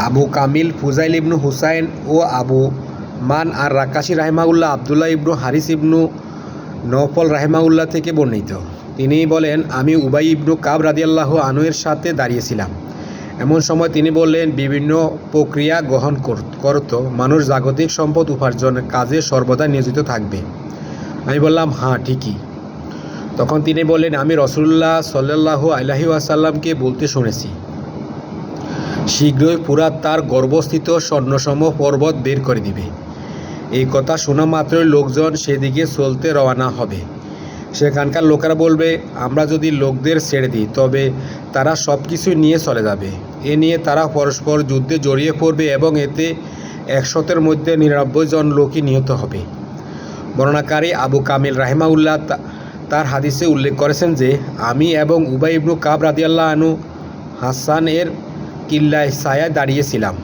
আবু কামিল, ফুজাইল ইবনু হুসাইন ও আবু মান আর রাকাশি রাহেমাউল্লাহ আবদুল্লাহ ইবনু হারিস ইবনু নফল রাহেমাউল্লাহ থেকে বর্ণিত। তিনি বলেন, আমি উবাই ইবনু কাব রাদিয়াল্লাহু আনুয়ের সাথে দাঁড়িয়েছিলাম। এমন সময় তিনি বললেন, বিভিন্ন প্রক্রিয়া গ্রহণ কর- করত। মানুষ জাগতিক সম্পদ উপার্জনের কাজে সর্বদা নিয়োজিত থাকবে। আমি বললাম হ্যাঁ ঠিকই। তখন তিনি বললেন, আমি রসুল্লাহ সাল্লাহ আলহি আসাল্লামকে বলতে শুনেছি। শীঘ্রই ফুরাত তার গর্ভস্থিত স্বর্ণসম পর্বত বের করে দিবে। এই কথা শোনা মাত্রই লোকজন সেদিকে চলতে রওনা হবে। সেখানকার লোকেরা বলবে, আমরা যদি লোকদের ছেড়ে দিই, তবে তারা সব কিছু নিয়ে চলে যাবে। এ নিয়ে তারা পরস্পর যুদ্ধে জড়িয়ে পড়বে এবং এতে একশতের মধ্যে নিরানব্বই জন লোকই নিহত হবে। বর্ণনাকারী আবু কামিল রাহেমাউল্লাহ তার হাদিসে উল্লেখ করেছেন যে, আমি এবং উবাই ইবনু কাব রাদিয়াল্লাহ আনু হাসান এর কিল্লায় সায়া দাঁড়িয়েছিলাম।